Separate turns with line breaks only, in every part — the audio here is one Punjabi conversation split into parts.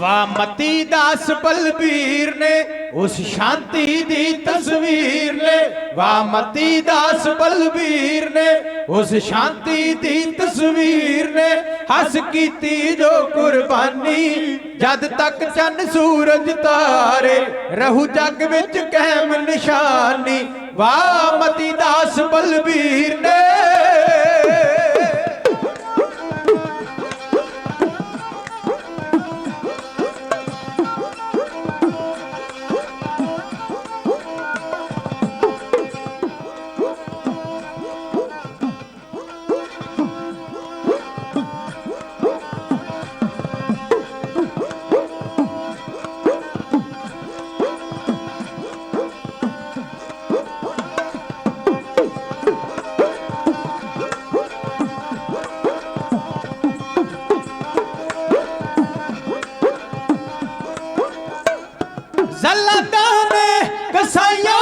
ਵਾ ਦਾਸ ਬਲਬੀਰ ਨੇ, ਉਸ ਸ਼ਾਂਤੀ ਦੀ ਤਸਵੀਰ ਨੇ ਵਾ ਦਾਸ ਬਲਬੀਰ ਨੇ, ਉਸ ਸ਼ਾਂਤੀ ਦੀ ਤਸਵੀਰ ਨੇ ਹੱਸ ਕੀਤੀ ਜੋ ਕੁਰਬਾਨੀ, ਜਦ ਤੱਕ ਚੰਨ ਸੂਰਜ ਤਾਰੇ, ਰਹੂ ਜੱਗ ਵਿੱਚ ਕਾਇਮ ਨਿਸ਼ਾਨੀ। ਵਾ ਮਤੀ ਦਾਸ ਬਲਬੀਰ ਨੇ ਨੇ ਕਸਾਈਆਂ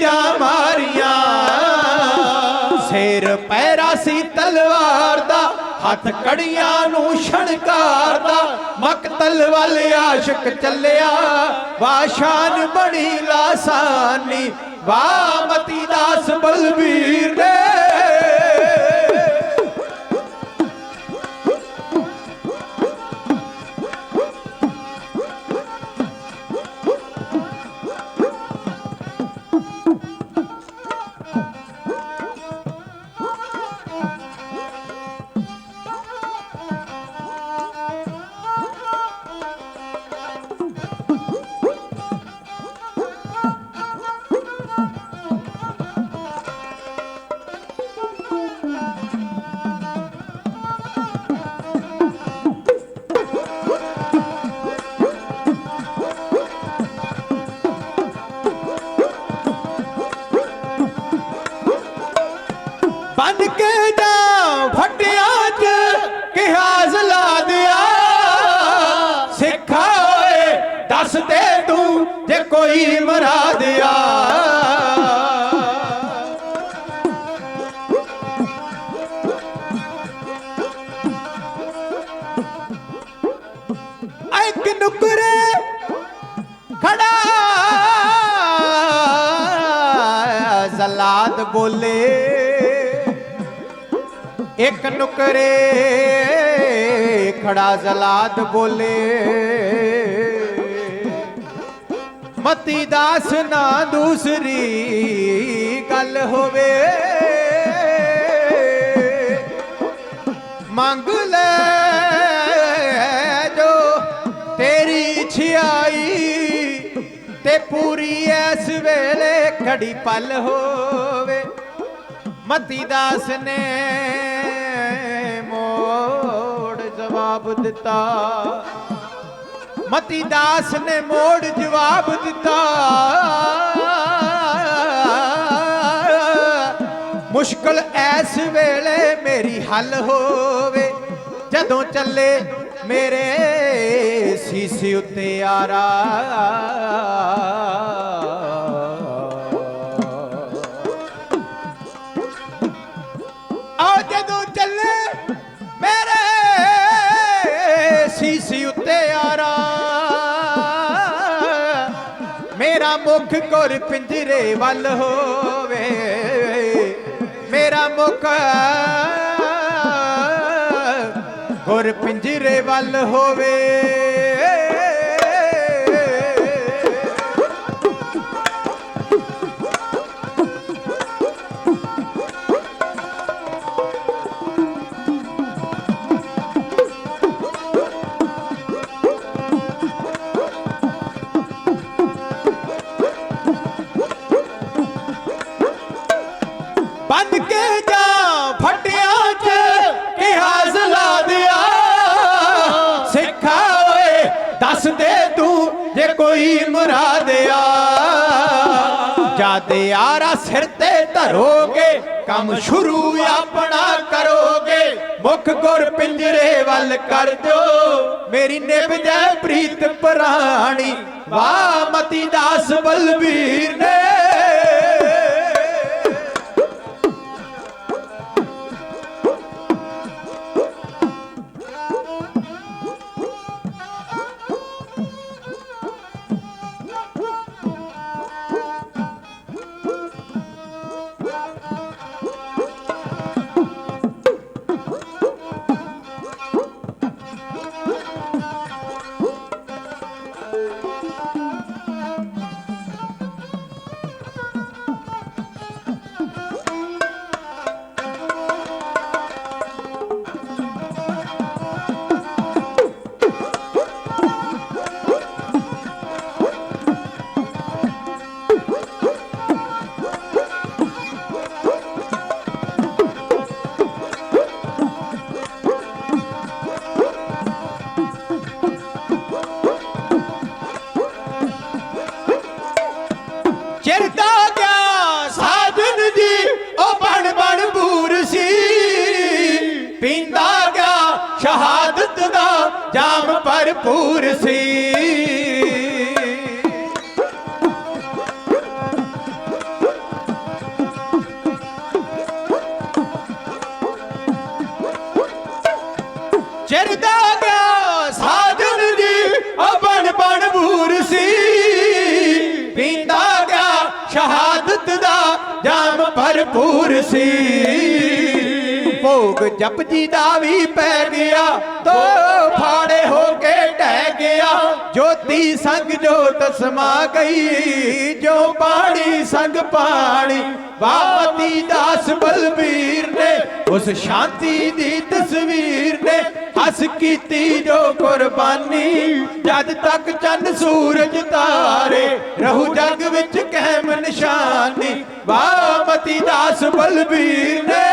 ਜ਼ੰਜੀਰਾਂ ਮਾਰੀਆਂ। ਸਿਰ ਪੈਰਾ ਸੀ ਤਲਵਾਰ ਦਾ, ਹੱਥ ਕੜੀਆਂ ਨੂੰ ਛਣਕਾਰਦਾ ਮਕਤਲ ਵੱਲ ਆਸ਼ਕ ਚੱਲਿਆ, ਵਾਸ਼ਾਨ ਬਣੀ ਲਾਸਾਨੀ। ਵਾਹ ਮਤੀ ਦਾਸ ਬਲਬੀਰ ਨੇ ਬਨ ਕੇ ਜਾ, ਫਟਿਆਂ ਚ ਕਿਹਾ ਜ਼ਲਾ ਦਿਆ ਸਿੱਖਾ ਓਏ, ਦੱਸ ਦੇ ਤੂੰ ਜੇ ਕੋਈ ਮਰਾ ਦਿਆ ਇੱਕ ਨੁਕਰੇ ਖੜਾ। ਜ਼ਲਾਦ ਬੋਲੇ। ਇੱਕ ਨੁਕਰੇ ਖੜਾ ਜ਼ਲਾਦ ਬੋਲੇ। ਮਤੀ ਦਾਸ ਨਾ ਦੂਸਰੀ ਗੱਲ ਹੋਵੇ। ਮੰਗ ਲੈ ਜੋ ਤੇਰੀ ਛਿਆਈ ਤੇ ਪੂਰੀ ਐਸ ਵੇਲੇ ਖੜੀ ਪਲ ਹੋਵੇ। ਮਤੀ ਦਾਸ ਨੇ ਜਵਾਬ ਦਿੱਤਾ। ਮਤੀ ਦਾਸ ਨੇ ਮੋੜ ਜਵਾਬ ਦਿੱਤਾ। ਮੁਸ਼ਕਲ ਐਸ ਵੇਲੇ ਮੇਰੀ ਹੱਲ ਹੋਵੇ। ਜਦੋਂ ਚੱਲੇ ਮੇਰੇ ਸੀਸੇ ਉੱਤੇ ਆਰਾ ਮੁਖ ਗੁਰ ਪਿੰਜਰੇ ਵੱਲ ਹੋਵੇ। ਮੇਰਾ ਮੁਖ ਗੁਰ ਪਿੰਜਰੇ ਵੱਲ ਹੋਵੇ। ਕੋਈ ਮੁਰਾਦ ਜਦ ਯਾਰਾ ਸਿਰ ਤੇ ਧਰੋਗੇ, ਕੰਮ ਸ਼ੁਰੂ ਆਪਣਾ ਕਰੋਗੇ। ਮੁਖ ਗੁਰ ਪਿੰਜਰੇ ਵੱਲ ਕਰ ਦਿਓ। ਮੇਰੀ ਨਿਭ ਜੈ ਪ੍ਰੀਤ ਪ੍ਰਾਣੀ। ਵਾਹ ਮਤੀ ਦਾਸ ਬਲਬੀਰ ਨੇ। ਜਾਮ ਭਰਪੂਰ ਸੀ। ਚਿਰਦਾ ਗਿਆ ਸਾਜਨ ਜੀ, ਉਹ ਬਣ ਬਣ ਬੂਰ ਸੀ। ਪੀਂਦਾ ਗਿਆ ਸ਼ਹਾਦਤ ਦਾ ਜਾਮ ਭਰਪੂਰ ਸੀ। ਭੋਗ ਜਪਜੀ ਦਾ ਵੀ ਪੈ ਗਿਆ ਦੋ ਗਿਆ ਜੋਤੀ ਸੰਗ ਜੋਤ ਸਮਾ ਗਈ, ਜੋ ਪਾਣੀ ਸੰਗ ਪਾਣੀ ਬਾਪਤੀ ਦਾਸ ਬਲਬੀਰ ਨੇ, ਉਸ ਸ਼ਾਂਤੀ ਦੀ ਤਸਵੀਰ ਨੇ, ਹੱਸ ਕੀਤੀ ਜੋ ਕੁਰਬਾਨੀ, ਜਦ ਤੱਕ ਚੰਨ ਸੂਰਜ ਤਾਰੇ, ਰਹੂ ਜਗ ਵਿੱਚ ਕਹਿਮ ਨਿਸ਼ਾਨੀ ਬਾਪਤੀ ਦਾਸ ਬਲਬੀਰ ਨੇ